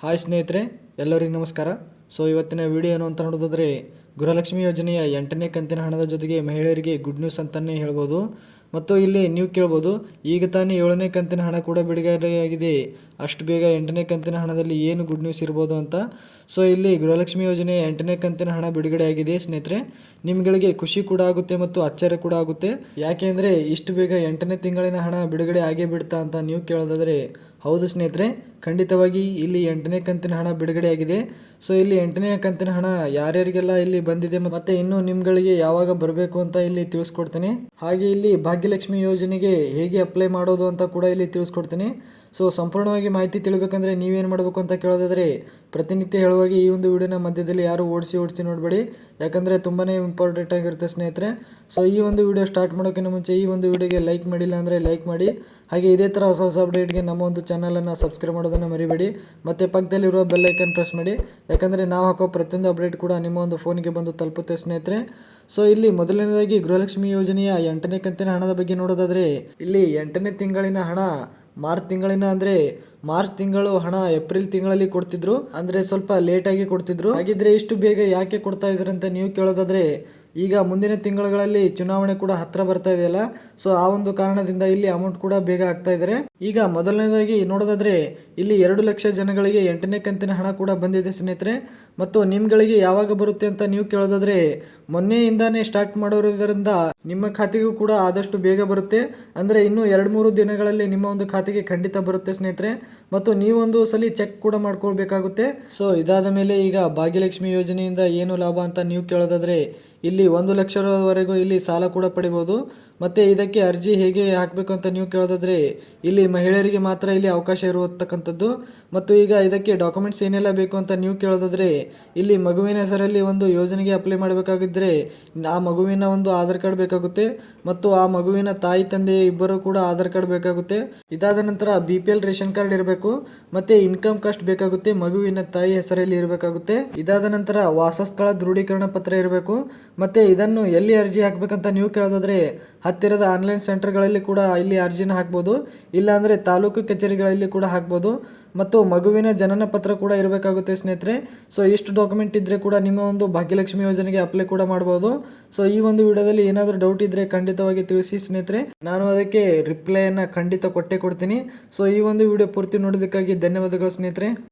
Hi ಸ್ನೇಹಿತರೆ, ಎಲ್ಲರಿಗೂ ನಮಸ್ಕಾರ. ಸೊ ಇವತ್ತಿನ ವಿಡಿಯೋ ಏನು ಅಂತ ನೋಡೋದಾದರೆ ಗೃಹಲಕ್ಷ್ಮಿ ಯೋಜನೆಯ ಎಂಟನೇ ಕಂತಿನ ಹಣದ ಜೊತೆಗೆ ಮಹಿಳೆಯರಿಗೆ ಗುಡ್ ನ್ಯೂಸ್ ಅಂತಲೇ ಹೇಳ್ಬೋದು. ಮತ್ತು ಇಲ್ಲಿ ನೀವು ಕೇಳ್ಬೋದು, ಈಗ ತಾನೇ ಏಳನೇ ಕಂತಿನ ಹಣ ಕೂಡ ಬಿಡುಗಡೆಯಾಗಿದೆ. ಅಷ್ಟು ಬೇಗ ಎಂಟನೇ ಕಂತಿನ ಹಣದಲ್ಲಿ ಏನು ಗುಡ್ ನ್ಯೂಸ್ ಇರ್ಬೋದು ಅಂತ. ಸೊ ಇಲ್ಲಿ ಗೃಹಲಕ್ಷ್ಮಿ ಯೋಜನೆ ಎಂಟನೇ ಕಂತಿನ ಹಣ ಬಿಡುಗಡೆಯಾಗಿದೆ ಸ್ನೇಹಿತರೆ. ನಿಮ್ಗಳಿಗೆ ಖುಷಿ ಕೂಡ ಆಗುತ್ತೆ ಮತ್ತು ಆಶ್ಚರ್ಯ ಕೂಡ ಆಗುತ್ತೆ. ಯಾಕೆಂದರೆ ಇಷ್ಟು ಬೇಗ ಎಂಟನೇ ತಿಂಗಳಿನ ಹಣ ಬಿಡುಗಡೆ ಆಗೇ ಬಿಡ್ತಾ ಅಂತ ನೀವು ಕೇಳೋದಾದರೆ ಹೌದು ಸ್ನೇಹಿತರೆ. ಖಂಡಿತವಾಗಿ ಇಲ್ಲಿ ಎಂಟನೇ ಕಂತಿನ ಹಣ ಬಿಡುಗಡೆಯಾಗಿದೆ. ಸೊ ಇಲ್ಲಿ ಎಂಟನೇ ಕಂತಿನ ಹಣ ಯಾರ್ಯಾರಿಗೆಲ್ಲ ಇಲ್ಲಿ ಬಂದಿದೆ ಮತ್ತೆ ಇನ್ನು ನಿಮ್ಗಳಿಗೆ ಯಾವಾಗ ಬರಬೇಕು ಅಂತ ಇಲ್ಲಿ ತಿಳಿಸ್ಕೊಡ್ತೇನೆ. ಹಾಗೆ ಇಲ್ಲಿ ಭಾಗ್ಯಲಕ್ಷ್ಮಿ ಯೋಜನೆಗೆ ಹೇಗೆ ಅಪ್ಲೈ ಮಾಡೋದು ಅಂತ ಕೂಡ ಇಲ್ಲಿ ತಿಳಿಸ್ಕೊಡ್ತೀನಿ. ಸೊ ಸಂಪೂರ್ಣವಾಗಿ ಮಾಹಿತಿ ತಿಳಬೇಕಂದ್ರೆ ನೀವೇನು ಮಾಡಬೇಕು ಅಂತ ಕೇಳೋದಾದರೆ ಪ್ರತಿನಿತ್ಯ ಹೇಳುವಾಗ ಈ ಒಂದು ವಿಡಿಯೋನ ಮಧ್ಯದಲ್ಲಿ ಯಾರು ಓಡಿಸಿ ಓಡಿಸಿ ನೋಡಬೇಡಿ. ಯಾಕಂದರೆ ತುಂಬಾ ಇಂಪಾರ್ಟೆಂಟ್ ಆಗಿರುತ್ತೆ ಸ್ನೇಹಿತರೆ. ಸೊ ಈ ಒಂದು ವಿಡಿಯೋ ಸ್ಟಾರ್ಟ್ ಮಾಡೋಕ್ಕಿಂತ ಮುಂಚೆ ಈ ಒಂದು ವಿಡಿಯೋಗೆ ಲೈಕ್ ಮಾಡಿಲ್ಲ ಅಂದರೆ ಲೈಕ್ ಮಾಡಿ. ಹಾಗೆ ಇದೇ ಥರ ಹೊಸ ಹೊಸ ಅಪ್ಡೇಟ್ಗೆ ನಮ್ಮ ಒಂದು ಚಾನಲನ್ನು ಸಬ್ಸ್ಕ್ರೈಬ್ ಮಾಡೋದನ್ನು ಮರಿಬೇಡಿ. ಮತ್ತು ಪಕ್ಕದಲ್ಲಿರುವ ಬೆಲ್ಲೈಕನ್ ಪ್ರೆಸ್ ಮಾಡಿ. ಯಾಕಂದರೆ ನಾವು ಹಾಕೋ ಪ್ರತಿಯೊಂದು ಅಪ್ಡೇಟ್ ಕೂಡ ನಿಮ್ಮ ಒಂದು ಫೋನಿಗೆ ಬಂದು ತಲುಪುತ್ತೆ ಸ್ನೇಹಿತರೆ. ಸೊ ಇಲ್ಲಿ ಮೊದಲನೇದಾಗಿ ಗೃಹಲಕ್ಷ್ಮಿ ಯೋಜನೆಯ ಎಂಟನೇ ಕಂತಿನ ಹಣದ ಬಗ್ಗೆ ನೋಡೋದಾದರೆ, ಇಲ್ಲಿ ಎಂಟನೇ ತಿಂಗಳಿನ ಹಣ ಮಾರ್ಚ್ ತಿಂಗಳಿನ ಅಂದರೆ ಮಾರ್ಚ್ ತಿಂಗಳು ಹಣ ಏಪ್ರಿಲ್ ತಿಂಗಳಲ್ಲಿ ಕೊಡ್ತಿದ್ರು. ಅಂದರೆ ಸ್ವಲ್ಪ ಲೇಟಾಗಿ ಕೊಡ್ತಿದ್ರು. ಹಾಗಿದ್ರೆ ಇಷ್ಟು ಬೇಗ ಯಾಕೆ ಕೊಡ್ತಾ ಇದ್ರಂತ ನೀವು ಕೇಳೋದಾದ್ರೆ ಈಗ ಮುಂದಿನ ತಿಂಗಳುಗಳಲ್ಲಿ ಚುನಾವಣೆ ಕೂಡ ಹತ್ರ ಬರ್ತಾ ಇದೆಯಲ್ಲ ಸೊ ಆ ಒಂದು ಕಾರಣದಿಂದ ಇಲ್ಲಿ ಅಮೌಂಟ್ ಕೂಡ ಬೇಗ ಆಗ್ತಾ ಇದ್ದಾರೆ ಈಗ ಮೊದಲನೇದಾಗಿ ನೋಡೋದಾದ್ರೆ, ಇಲ್ಲಿ ಎರಡು ಲಕ್ಷ ಜನಗಳಿಗೆ ಎಂಟನೇ ಕಂತಿನ ಹಣ ಕೂಡ ಬಂದಿದೆ ಸ್ನೇಹಿತರೆ. ಮತ್ತು ನಿಮ್ಗಳಿಗೆ ಯಾವಾಗ ಬರುತ್ತೆ ಅಂತ ನೀವು ಕೇಳೋದಾದ್ರೆ, ಮೊನ್ನೆಯಿಂದಾನೇ ಸ್ಟಾರ್ಟ್ ಮಾಡೋದ್ರಿಂದ ನಿಮ್ಮ ಖಾತೆಗೂ ಕೂಡ ಆದಷ್ಟು ಬೇಗ ಬರುತ್ತೆ. ಅಂದ್ರೆ ಇನ್ನು ಎರಡು ಮೂರು ದಿನಗಳಲ್ಲಿ ನಿಮ್ಮ ಒಂದು ಖಾತೆಗೆ ಖಂಡಿತ ಬರುತ್ತೆ ಸ್ನೇಹಿತರೆ. ಮತ್ತು ನೀವೊಂದು ಸಲ ಚೆಕ್ ಕೂಡ ಮಾಡ್ಕೊಳ್ಬೇಕಾಗುತ್ತೆ. ಸೊ ಇದಾದ ಮೇಲೆ ಈಗ ಭಾಗ್ಯಲಕ್ಷ್ಮಿ ಯೋಜನೆಯಿಂದ ಏನು ಲಾಭ ಅಂತ ನೀವು ಕೇಳೋದಾದ್ರೆ, ಇಲ್ಲಿ ಒಂದು ಲಕ್ಷದವರೆಗೂ ಇಲ್ಲಿ ಸಾಲ ಕೂಡ ಪಡಿಬೋದು. ಮತ್ತು ಇದಕ್ಕೆ ಅರ್ಜಿ ಹೇಗೆ ಹಾಕಬೇಕು ಅಂತ ನೀವು ಕೇಳೋದಾದ್ರೆ ಇಲ್ಲಿ ಮಹಿಳೆಯರಿಗೆ ಮಾತ್ರ ಇಲ್ಲಿ ಅವಕಾಶ ಇರುವತಕ್ಕಂಥದ್ದು. ಮತ್ತು ಈಗ ಇದಕ್ಕೆ ಡಾಕ್ಯುಮೆಂಟ್ಸ್ ಏನೆಲ್ಲ ಬೇಕು ಅಂತ ನೀವು ಕೇಳೋದಾದ್ರೆ ಇಲ್ಲಿ ಮಗುವಿನ ಹೆಸರಲ್ಲಿ ಒಂದು ಯೋಜನೆಗೆ ಅಪ್ಲೈ ಮಾಡಬೇಕಾಗಿದ್ದರೆ ಆ ಮಗುವಿನ ಒಂದು ಆಧಾರ್ ಕಾರ್ಡ್ ಬೇಕಾಗುತ್ತೆ. ಮತ್ತು ಆ ಮಗುವಿನ ತಾಯಿ ತಂದೆ ಇಬ್ಬರು ಕೂಡ ಆಧಾರ್ ಕಾರ್ಡ್ ಬೇಕಾಗುತ್ತೆ. ಇದಾದ ನಂತರ B P L ration card ಇರಬೇಕು. ಮತ್ತೆ ಇನ್ಕಮ್ ಕಾಸ್ಟ್ ಬೇಕಾಗುತ್ತೆ, ಮಗುವಿನ ತಾಯಿ ಹೆಸರಲ್ಲಿ ಇರಬೇಕಾಗುತ್ತೆ. ಇದಾದ ನಂತರ ವಾಸಸ್ಥಳ ದೃಢೀಕರಣ ಪತ್ರ ಇರಬೇಕು. ಮತ್ತೆ ಇದನ್ನು ಎಲ್ಲಿ ಅರ್ಜಿ ಹಾಕಬೇಕಂತ ನೀವು ಕೇಳೋದಾದ್ರೆ ಹತ್ತಿರದ ಆನ್ಲೈನ್ ಸೆಂಟರ್ಗಳಲ್ಲಿ ಕೂಡ ಇಲ್ಲಿ ಅರ್ಜಿನ ಹಾಕ್ಬೋದು, ಇಲ್ಲಾಂದರೆ ತಾಲೂಕು ಕಚೇರಿಗಳಲ್ಲಿ ಕೂಡ ಹಾಕ್ಬೋದು ಮತ್ತು ಮಗುವಿನ ಜನನ ಪತ್ರ ಕೂಡ ಇರಬೇಕಾಗುತ್ತೆ ಸ್ನೇಹಿತರೆ. ಸೊ ಇಷ್ಟು ಡಾಕ್ಯುಮೆಂಟ್ ಇದ್ದರೆ ಕೂಡ ನಿಮ್ಮ ಒಂದು ಭಾಗ್ಯಲಕ್ಷ್ಮಿ ಯೋಜನೆಗೆ ಅಪ್ಲೈ ಕೂಡ ಮಾಡ್ಬೋದು. ಸೊ ಈ ಒಂದು ವಿಡಿಯೋದಲ್ಲಿ ಏನಾದರೂ ಡೌಟ್ ಇದ್ದರೆ ಖಂಡಿತವಾಗಿ ತಿಳಿಸಿ ಸ್ನೇಹಿತರೆ. ನಾನು ಅದಕ್ಕೆ ರಿಪ್ಲೈಯನ್ನು ಖಂಡಿತ ಕೊಟ್ಟೇ ಕೊಡ್ತೀನಿ. ಸೊ ಈ ಒಂದು ವಿಡಿಯೋ ಪೂರ್ತಿ ನೋಡೋದಕ್ಕಾಗಿ ಧನ್ಯವಾದಗಳು ಸ್ನೇಹಿತರೆ.